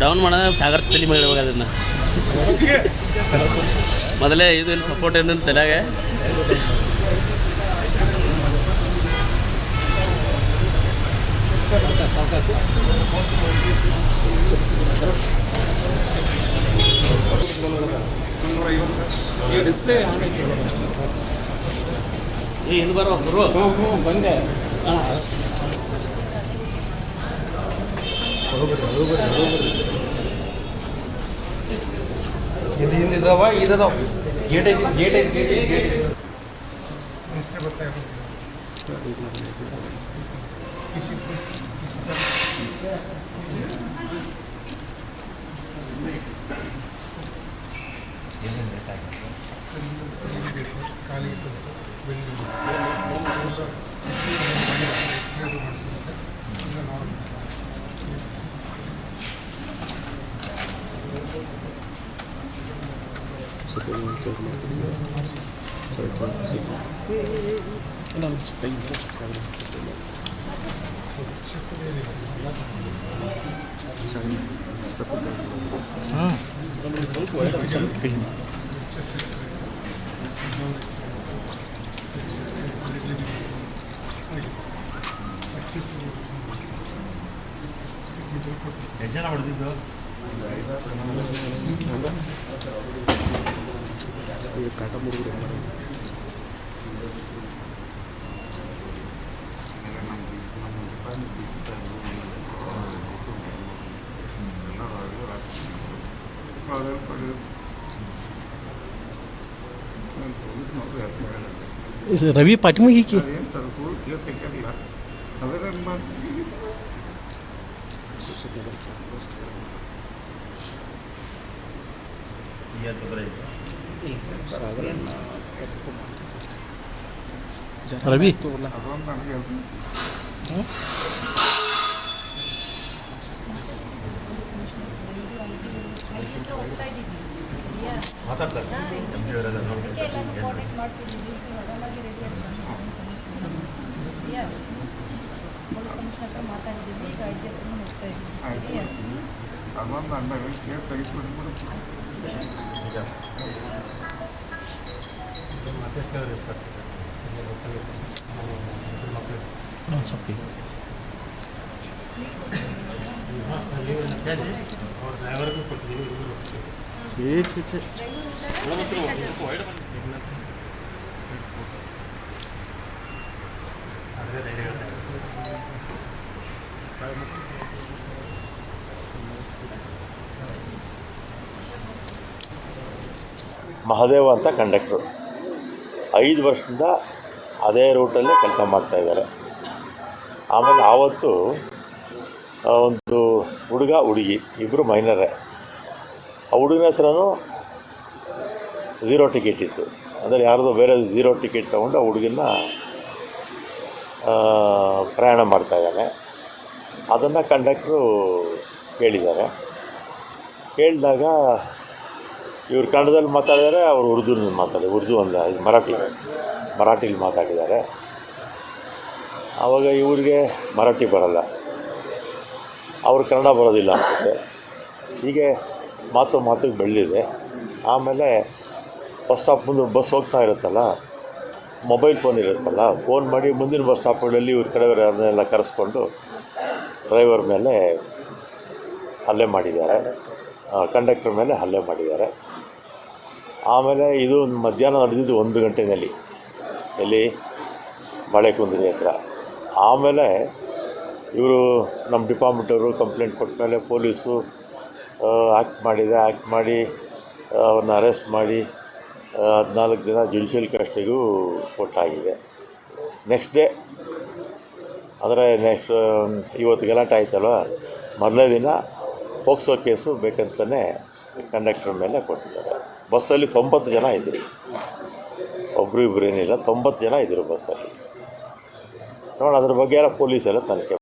Down ಮಾಡೋಣ ಜಾಗ್ರತೆ ತಲೆ ಮೇಲೆ ಅದನ್ನು. ಮೊದಲೇ ಇದು ಇಲ್ಲಿ ಸಪೋರ್ಟ್ ಏನು ತಲೆಗೆ. ಡಿಸ್ಪ್ಲೇ ಬರೋ ಬಂದೆ. ಹಾಂ. ಇದು ಹಿಂದಿದಾವ ಇದಾವ ಗೇಟ್ ಐತಿ ಗೇಟ್ ಗೇಟ್ ಐತಿ ಗೇಟ್ ಐತಿ ಖಾಲಿ ಸರ್ ಬಿಲ್ಡಿಂಗ್ ಎಕ್ಸ್ರೇ ಮಾಡಿಸೋದು ಸರ್ ಇಲ್ಲ normal chest x-ray blouse x-ray sir ಎಷ್ಟು ಜನ ಹೊಡೆದಿದ್ದು കട്ടമുറി रवि पाटमुखी की ಈಗ ತೊಂದರೆ ಇದೆ ರವಿ? ಮಾತಾಡ್ತಾರೆ. ಅವರೆಲ್ಲ ನೋಡ್ತಾರೆ. ಅದೊಂದು ಅಂದಾಗ ಕೇಸ್ ತೆಗೆದುಬಿಟ್ಟು ಈಗ ಮಾತೇಶ್ನವ್ರು ಇರ್ತಾರೆ ಒಂದು ಸ್ವಲ್ಪ ಅವ್ರ ಡ್ರೈವರ್ಗೂ ಕೊಟ್ಟಿದ್ದೀವಿ ಇವ್ರಿಗೂ ಛೇ ಛೇ ಛೇ ಆದರೆ ಧೈರ್ಯ ಹೇಳ್ತಾರೆ ಮಹದೇವ ಅಂತ ಕಂಡಕ್ಟ್ರು. ಐದು ವರ್ಷದಿಂದ ಅದೇ ರೂಟಲ್ಲೇ ಕೆಲಸ ಮಾಡ್ತಾಯಿದ್ದಾರೆ ಆಮೇಲೆ ಆವತ್ತು ಒಂದು ಹುಡುಗ ಹುಡುಗಿ ಇಬ್ಬರು ಮೈನರೇ. ಆ ಹುಡುಗನ ಹೆಸರನು ಝೀರೋ ಟಿಕೆಟ್ ಇತ್ತು. ಅಂದರೆ ಯಾರದೋ ಬೇರೆ ಝೀರೋ ಟಿಕೆಟ್ ತೊಗೊಂಡು ಆ ಹುಡುಗನ ಆ, ಪ್ರಯಾಣ ಮಾಡ್ತಾಯಿದ್ದಾನೆ ಅದನ್ನು ಕಂಡಕ್ಟ್ರು ಕೇಳಿದ್ದಾರೆ. ಕೇಳಿದಾಗ ಇವ್ರು ಕನ್ನಡದಲ್ಲಿ ಮಾತಾಡಿದರೆ ಅವರು ಉರ್ದುನಲ್ಲಿ ಮಾತಾಡಿದ್ದಾರೆ ಉರ್ದು ಅಲ್ಲ ಇದು ಮರಾಠಿ, ಮರಾಠಿಲಿ ಮಾತಾಡಿದ್ದಾರೆ. ಆವಾಗ ಇವ್ರಿಗೆ ಮರಾಠಿ ಬರಲ್ಲ. ಅವರು ಕನ್ನಡ ಬರೋದಿಲ್ಲ ಅನ್ಸುತ್ತೆ. ಹೀಗೆ ಮಾತು ಮಾತಿಗೆ ಬೆಳೆದಿದೆ. ಆಮೇಲೆ ಬಸ್ ಸ್ಟಾಪ್ ಮುಂದೆ ಬಸ್ ಹೋಗ್ತಾ ಇರುತ್ತಲ್ಲ, ಮೊಬೈಲ್ ಫೋನ್ ಇರುತ್ತಲ್ಲ, ಫೋನ್ ಮಾಡಿ ಮುಂದಿನ ಬಸ್ ಸ್ಟಾಪ್ಗಳಲ್ಲಿ ಇವ್ರ ಕಡೆಯವರು ಯಾರನ್ನೆಲ್ಲ ಕರೆಸ್ಕೊಂಡು ಡ್ರೈವರ್ ಮೇಲೆ ಹಲ್ಲೆ ಮಾಡಿದ್ದಾರೆ. ಕಂಡಕ್ಟರ್ ಮೇಲೆ ಹಲ್ಲೆ ಮಾಡಿದ್ದಾರೆ. ಆಮೇಲೆ ಇದು ಮಧ್ಯಾಹ್ನ ನಡೆದಿದ್ದು ಒಂದು ಗಂಟೆಯಲ್ಲಿ ಎಲ್ಲಿ? ಬಾಳೆಕುಂದ್ರಿ ಹತ್ರ. ಆಮೇಲೆ ಇವರು ನಮ್ಮ ಡಿಪಾರ್ಟ್ಮೆಂಟವರು ಕಂಪ್ಲೇಂಟ್ ಕೊಟ್ಟ ಮೇಲೆ ಪೊಲೀಸು ಆ್ಯಕ್ಟ್ ಮಾಡಿದೆ. ಆ್ಯಕ್ಟ್ ಮಾಡಿ ಅವ್ರನ್ನ ಅರೆಸ್ಟ್ ಮಾಡಿ ಹದಿನಾಲ್ಕು ದಿನ ಜುಡಿಷಿಯಲ್ ಕಸ್ಟಿಗೂ ಕೊಟ್ಟಾಗಿದೆ. ನೆಕ್ಸ್ಟ್ ಡೇ ಅಂದರೆ ನೆಕ್ಸ್ಟ್ ಇವತ್ತು ಗಲಾಟೆ ಆಯ್ತಲ್ವ? ಮೊದಲನೇ ದಿನ ಪೋಕ್ಸೋ ಕೇಸು ಬೇಕಂತಲೇ ಕಂಡಕ್ಟರ್ ಮೇಲೆ ಕೊಟ್ಟಿದ್ದಾರೆ. ಬಸ್ಸಲ್ಲಿ ತೊಂಬತ್ತು ಜನ ಇದ್ದರು ಒಬ್ಬರು ಇಬ್ಬರು ಏನಿಲ್ಲ, ತೊಂಬತ್ತು ಜನ ಇದ್ದರು ಬಸ್ಸಲ್ಲಿ. ನೋಡಿ ಅದ್ರ ಬಗ್ಗೆ ಎಲ್ಲ ಪೊಲೀಸೆಲ್ಲ ತನಿಖೆ